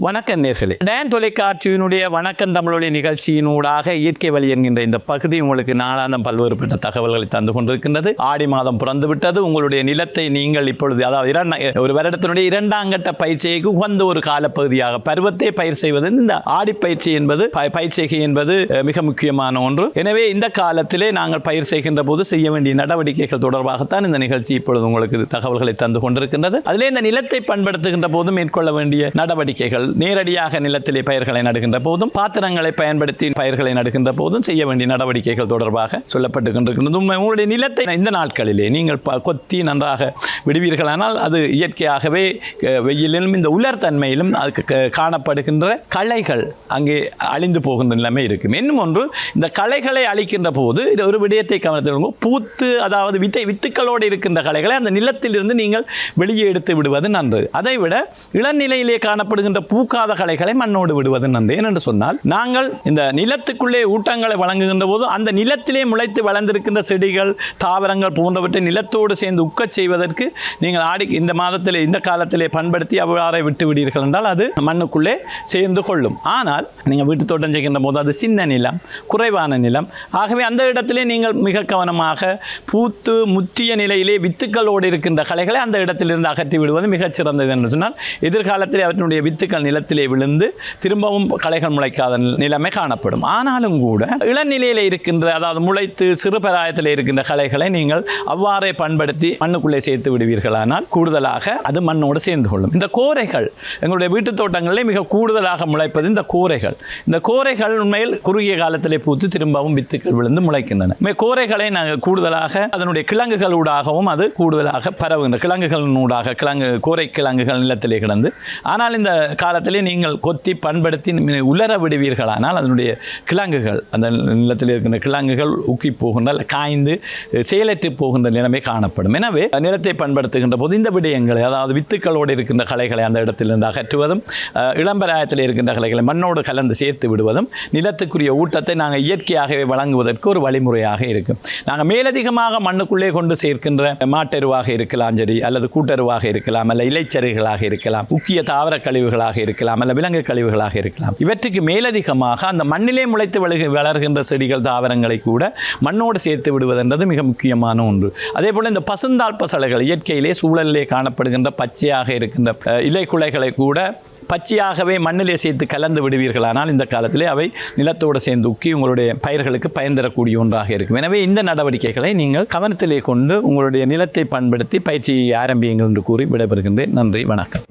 வணக்கம் நேர்களே. டேன் தொலைக்காட்சியினுடைய வணக்கம் தமிழொலி நிகழ்ச்சியினூடாக இயற்கை வழி என்கின்ற இந்த பகுதி உங்களுக்கு நாளாந்தம் பல்வேறுபட்ட தகவல்களை தந்து கொண்டிருக்கின்றது. ஆடி மாதம் பிறந்து விட்டது உங்களுடைய நிலத்தை நீங்கள் இப்பொழுது அதாவது இரண்டா ஒரு வருடத்தினுடைய இரண்டாம் கட்ட பயிற்சிக்கு உகந்த ஒரு காலப்பகுதியாக பருவத்தை பயிர் செய்வது இந்த ஆடி பயிற்சி என்பது ப- என்பது மிக முக்கியமான ஒன்று. எனவே இந்த காலத்திலே நாங்கள் பயிர் செய்கின்ற போது செய்ய வேண்டிய நடவடிக்கைகள் தொடர்பாகத்தான் இந்த நிகழ்ச்சி இப்பொழுது உங்களுக்கு தகவல்களை தந்து கொண்டிருக்கின்றது. அதிலே இந்த நிலத்தை பண்படுத்துகின்ற போது மேற்கொள்ள வேண்டிய நடவடிக்கைகள் நேரடியாக நிலத்திலே பயிர்களை நடுகின்ற போதும் பாத்திரங்களை பயன்படுத்தி பயிர்களை நடுகின்ற போதும் செய்ய வேண்டிய நடவடிக்கைகள் தொடர்பாக சொல்லப்பட்டு கொண்டிருக்கின்றது உங்களுடைய நிலத்தை இந்த நாட்களிலே நீங்கள் ப- கொத்தி நன்றாக விடுவீர்களானால் அது இயற்கையாகவே வெயிலிலும் இந்த உலர்தன்மையிலும் அதுக்கு க- காணப்படுகின்ற களைகள் அங்கே அழிந்து போகின்ற நிலைமை இருக்கும். இன்னும் ஒன்று இந்த களைகளை அழிக்கின்ற போது ஒரு விடயத்தை கவனத்தில் பூத்து அதாவது வித்தை வித்துக்களோடு இருக்கின்ற களைகளை அந்த நிலத்திலிருந்து நீங்கள் வெளியே எடுத்து விடுவது நன்று. அதை விட இளநிலையிலே காணப்படுகின்ற பூ பூக்காத களைகளை மண்ணோடு விடுவது நன்று. ஏனென்று சொன்னால் நாங்கள் இந்த நிலத்துக்குள்ளே ஊட்டங்களை வழங்குகின்ற போது அந்த நிலத்திலே முளைத்து வளர்ந்திருக்கின்ற செடிகள் தாவரங்கள் போன்றவற்றை நிலத்தோடு சேர்ந்து உக்கச் செய்வதற்கு நீங்கள் ஆடி இந்த மாதத்திலே இந்த காலத்திலே பண்படுத்தி அவ்வாறை விட்டு விடுவீர்கள் என்றால் அது மண்ணுக்குள்ளே சேர்ந்து கொள்ளும். ஆனால் நீங்கள் வீட்டு தோட்டம் செய்கின்ற போது அது சின்ன நிலம் குறைவான நிலம். ஆகவே அந்த இடத்திலே நீங்கள் மிக கவனமாக பூத்து முற்றிய நிலையிலே வித்துக்களோடு இருக்கின்ற களைகளை அந்த இடத்திலிருந்து அகற்றி விடுவது மிகச் சிறந்தது என்று சொன்னால் எதிர்காலத்திலே அவற்றினுடைய வித்துக்கள் நிலத்திலே விழுந்து திரும்பவும் களைகள் முளைக்காத நிலைமை காணப்படும். ஆனாலும் கூட இளநிலையில் இருக்கின்ற அதாவது முளைத்து சிறுபராயத்தில் இருக்கின்ற களைகளை நீங்கள் அவ்வாறே பண்படுத்தி மண்ணுக்குள்ளே சேர்த்து விடுவீர்களானால் கூடுதலாக அது மண்ணோடு சேர்ந்து கொள்ளும். இந்த கோரைகள் எங்களுடைய வீட்டு தோட்டங்களிலே மிக கூடுதலாக முளைப்பது இந்த கோரைகள். இந்த கோரைகள் உண்மையில் குறுகிய காலத்திலே பூத்து திரும்பவும் வித்துக்கள் விழுந்து முளைக்கின்றன. கோரைகளை நாங்கள் கூடுதலாக அதனுடைய கிழங்குகளூடாகவும் அது கூடுதலாக பரவுகின்ற கிழங்குகளினூடாக கிழங்கு கோரை கிழங்குகள் நிலத்திலே கிடந்து ஆனால் இந்த கால காலத்திலே நீங்கள் கொத்தி பண்படுத்தி உலர விடுவீர்களானால் அதனுடைய கிழங்குகள் அந்த நிலத்தில் இருக்கின்ற கிழங்குகள் உக்கி போகின்ற காய்ந்து செயலற்று போகின்ற நிலைமை காணப்படும். எனவே நிலத்தை பண்படுத்துகின்ற போது இந்த விடயங்களை அதாவது வித்துக்களோடு இருக்கின்ற களைகளை அந்த இடத்திலிருந்து அகற்றுவதும் இளம்பராயத்தில் இருக்கின்ற களைகளை மண்ணோடு கலந்து சேர்த்து விடுவதும் நிலத்துக்குரிய ஊட்டத்தை நாங்கள் இயற்கையாகவே வழங்குவதற்கு ஒரு வழிமுறையாக இருக்கும். நாங்கள் மேலதிகமாக மண்ணுக்குள்ளே கொண்டு சேர்க்கின்ற மாட்டெருவாக இருக்கலாம் சரி அல்லது கூட்டருவாக இருக்கலாம் அல்ல இலைச்சரிகளாக இருக்கலாம் முக்கிய தாவர கழிவுகளாக இருக்கலாம் அல்ல விலங்கு கழிவுகளாக இருக்கலாம். இவற்றுக்கு மேலதிகமாக அந்த மண்ணிலே முளைத்து வளர்க வளர்கின்ற செடிகள் தாவரங்களை கூட மண்ணோடு சேர்த்து விடுவதென்றது மிக முக்கியமான ஒன்று. அதே போல் இந்த பசுந்தாள் பசலைகள் இயற்கையிலே சூழலிலே காணப்படுகின்ற பச்சையாக இருக்கின்ற இலை குலைகளை கூட பச்சையாகவே மண்ணிலே சேர்த்து கலந்து விடுவீர்களானால் இந்த காலத்திலே அவை நிலத்தோடு சேர்ந்து உக்கி உங்களுடைய பயிர்களுக்கு பயன் தரக்கூடிய ஒன்றாக இருக்கும். எனவே இந்த நடவடிக்கைகளை நீங்கள் கவனத்திலே கொண்டு உங்களுடைய நிலத்தை பயன்படுத்தி பயிற்சியை ஆரம்பியுங்கள் என்று கூறி விடைபெறுகின்றேன். நன்றி வணக்கம்.